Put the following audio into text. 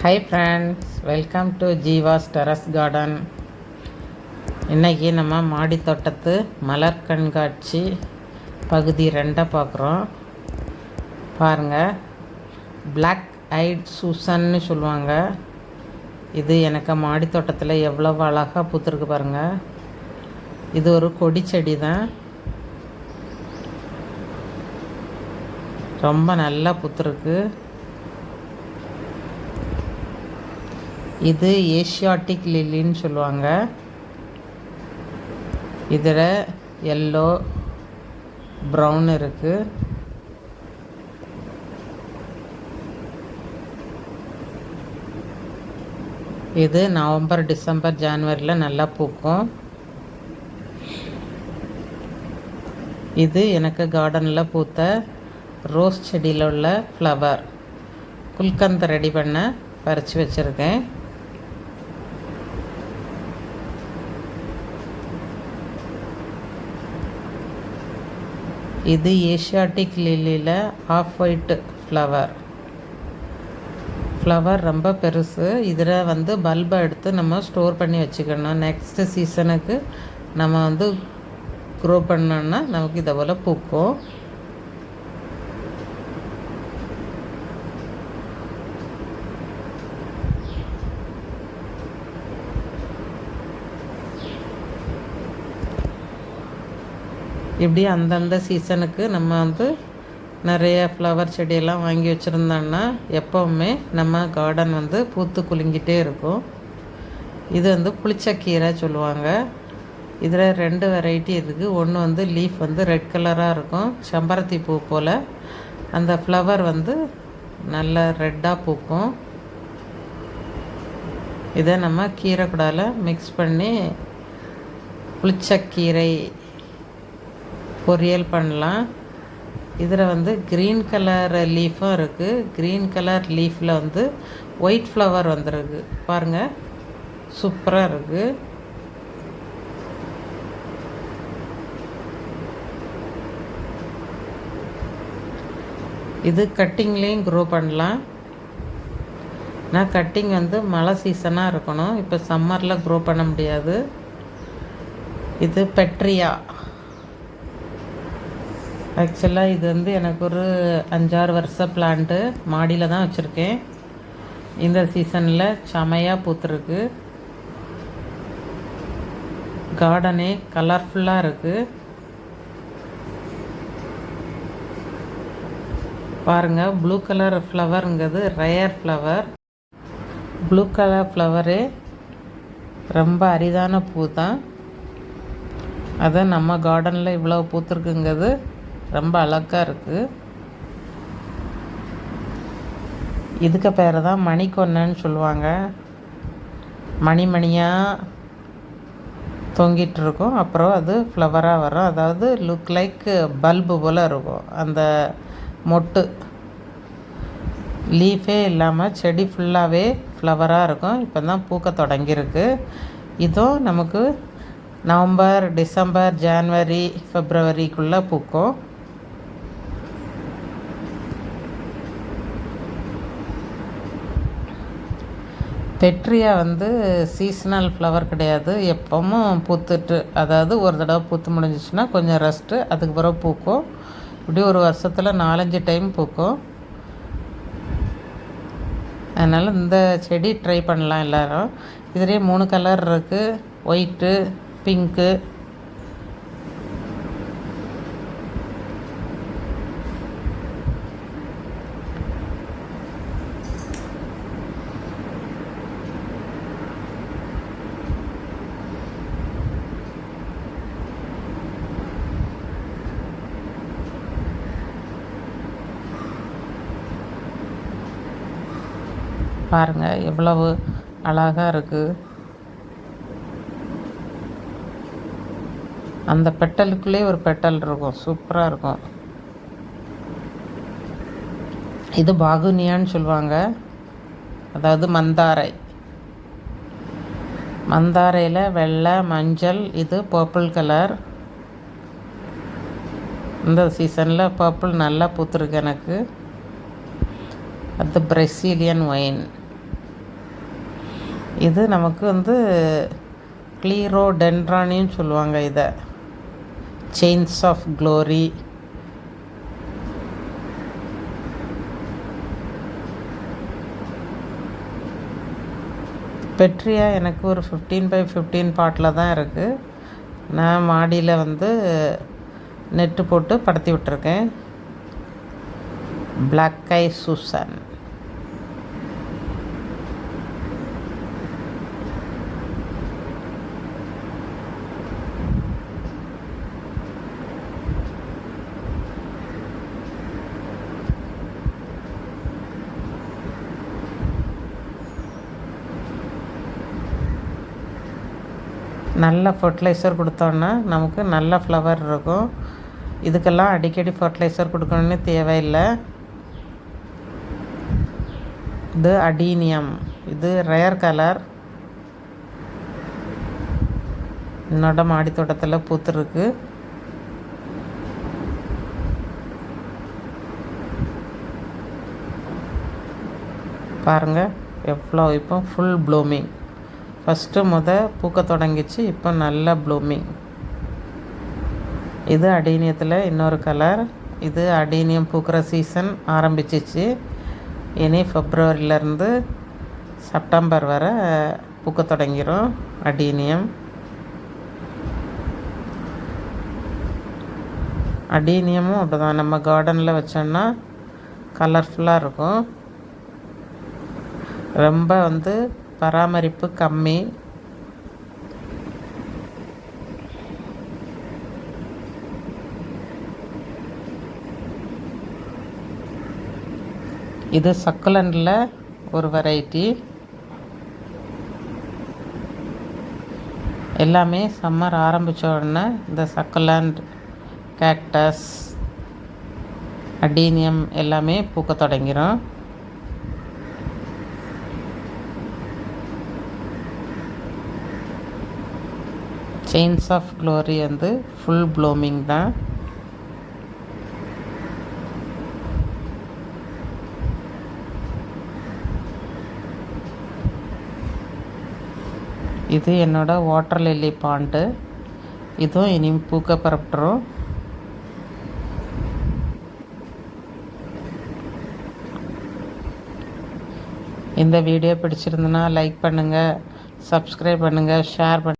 Hi friends welcome to Jeeva's terrace garden இன்றைக்கி நம்ம மாடி தோட்டத்து மலர் கண்காட்சி பகுதி ரெண்டை பார்க்குறோம். பாருங்கள் பிளாக் ஐட் சூசன்னு சொல்லுவாங்க. இது எனக்கு மாடி தோட்டத்தில் எவ்வளவு அழகாக பூத்துருக்கு பாருங்கள் இது ஒரு கொடி செடி தான். ரொம்ப நல்லா பூத்துருக்கு. இது ஏஷியாட்டிக் லில்லின்னு சொல்லுவாங்க. இதில் எல்லோ ப்ரௌன் இருக்குது இது நவம்பர் டிசம்பர் ஜான்வரியில் நல்லா பூக்கும். இது எனக்கு கார்டனில் பூத்த ரோஸ் செடியில் உள்ள ஃப்ளவர் குல்கந்த் ரெடி பண்ண பறித்து வச்சுருக்கேன். இது ஏஷியாட்டிக் லில்லியில் ஆஃப் ஒயிட் ஃப்ளவர். ஃப்ளவர் ரொம்ப பெருசு. இதில் வந்து பல்பை எடுத்து நம்ம ஸ்டோர் பண்ணி வச்சுக்கணும். நெக்ஸ்ட்டு சீசனுக்கு நம்ம வந்து க்ரோ பண்ணோன்னா நமக்கு இதை போல் பூக்கும். இப்படி அந்தந்த சீசனுக்கு நம்ம வந்து நிறைய ஃப்ளவர் செடியெல்லாம் வாங்கி வச்சுருந்தோன்னா எப்போவுமே நம்ம கார்டன் வந்து பூத்து குலுங்கிட்டே இருக்கும். இது வந்து புளிச்சக்கீரை சொல்லுவாங்க. இதில் ரெண்டு வெரைட்டி இருக்குது ஒன்று வந்து லீஃப் வந்து ரெட் கலராக இருக்கும். செம்பருத்தி பூ போல் அந்த ஃப்ளவர் வந்து நல்ல ரெட்டாக பூக்கும். இதை நம்ம கீரை கூடால மிக்ஸ் பண்ணி புளிச்சக்கீரை பொரியல் பண்ணலாம். இதில் வந்து க்ரீன் கலர் லீஃபும் இருக்குது க்ரீன் கலர் லீஃபில் வந்து ஒயிட் ஃப்ளவர் வந்துருக்கு. பாருங்கள் சூப்பராக இருக்குது இது கட்டிங்லேயும் க்ரோ பண்ணலாம். நான் கட்டிங் வந்து மழை சீசனாக இருக்கணும். இப்போ சம்மரில் க்ரோ பண்ண முடியாது. இது பெட்ரியா. ஆக்சுவலாக இது வந்து எனக்கு ஒரு அஞ்சாறு வருஷ பிளான்ட்டு மாடியில் தான் வச்சுருக்கேன். இந்த சீசனில் செமையாக பூத்துருக்கு. கார்டனே கலர்ஃபுல்லாக இருக்குது பாருங்கள் blue colour ஃப்ளவருங்கிறது rare flower blue colour flower ரொம்ப அரிதான பூ தான். அதை நம்ம கார்டனில் இவ்வளோ பூத்துருக்குங்கிறது ரொம்ப அழகாக இருக்குது இதுக்கு பேர் தான் மணிக்கொன்னன்னு சொல்லுவாங்க. மணிமணியாக தொங்கிட்டுருக்கும் தொங்கிட்டு இருக்கும். அப்புறம் அது ஃப்ளவராக வரும். அதாவது லுக் லைக் பல்பு போல் இருக்கும். அந்த மொட்டு. லீஃபே இல்லாமல் செடி ஃபுல்லாகவே ஃப்ளவராக இருக்கும். இப்போ தான் பூக்க தொடங்கியிருக்கு. இதுவும் நமக்கு நவம்பர் டிசம்பர் ஜான்வரி ஃபிப்ரவரிக்குள்ளே பூக்கும். பெட்ரியா வந்து சீசனல் ஃப்ளவர் கிடையாது. எப்பவும் பூத்துட்டு அதாவது ஒரு தடவை பூத்து முடிஞ்சிச்சுன்னா கொஞ்சம் ரெஸ்ட்டு அதுக்கு பிறகு பூக்கும். இப்படி ஒரு வருஷத்தில் நாலஞ்சு டைம் பூக்கும். அதனால் இந்த செடி ட்ரை பண்ணலாம் எல்லோரும். இதுலேயே மூணு கலர் இருக்குது ஒயிட்டு பிங்க்கு பாருங்கள் எவ்வளவு அழகாக இருக்குது அந்த பெட்டலுக்குள்ளே ஒரு பெட்டல் இருக்கும் சூப்பராக இருக்கும். இது பாகுனியான்னு சொல்லுவாங்க. அதாவது மந்தாரை. மந்தாரையில் வெள்ளை மஞ்சள் இது பர்பிள் கலர் இந்த சீசனில் பர்பிள் நல்லா பூத்துருக்கு எனக்கு. அது பிரசீலியன் ஒயின் இது நமக்கு வந்து க்ளீரோ டென்ட்ரானின்னு சொல்லுவாங்க இதை. செயின்ஸ் ஆஃப் க்ளோரி பெட்ரியா எனக்கு ஒரு ஃபிஃப்டீன் பை ஃபிஃப்டீன் பாட்டில் தான் இருக்குது நான் மாடியில் வந்து நெட்டு போட்டு படுத்தி விட்டுருக்கேன். பிளாக் ஐ சூசன் நல்ல ஃபர்டிலைசர் கொடுத்தோன்னா நமக்கு நல்ல ஃப்ளவர் இருக்கும். இதுக்கெல்லாம் அடிக்கடி ஃபர்டிலைசர் கொடுக்கணும்னு தேவையில்லை. இது அடீனியம். இது ரேர் கலர் என்னோட மாடி தோட்டத்தில் பூத்துருக்கு. பாருங்கள் எவ்வளோ இப்போ ஃபுல் ப்ளூமிங் ஃபஸ்ட்டு முத பூக்க தொடங்கிச்சு இப்போ நல்ல ப்ளூமிங் இது அடீனியத்தில் இன்னொரு கலர். இது அடீனியம் பூக்கிற சீசன் ஆரம்பிச்சிச்சு. இனி ஃபெப்ரவரியிலேருந்து செப்டம்பர் வரை பூக்க தொடங்கிரும் அடீனியம். அடீனியமும் அப்படி தான் நம்ம கார்டனில் வச்சோன்னா கலர்ஃபுல்லாக இருக்கும். ரொம்ப வந்து பராமரிப்பு கம்மி. இது சக்குலண்டில் ஒரு வெரைட்டி எல்லாமே சம்மர் ஆரம்பித்த உடனே இந்த சக்குலண்ட் கேக்டஸ் அடீனியம் எல்லாமே பூக்க தொடங்கிடும் செயின்ஸ் ஆஃப் க்ளோரி வந்து ஃபுல் ப்ளூமிங் தான். இது என்னோட வாட்டர் லில்லி பாண்டு இதுவும் இனி பூக்க பரப்பிட்டுரும் இந்த வீடியோ பிடிச்சிருந்துன்னா லைக் பண்ணுங்கள் சப்ஸ்கிரைப் பண்ணுங்கள் ஷேர் பண்ணுங்கள்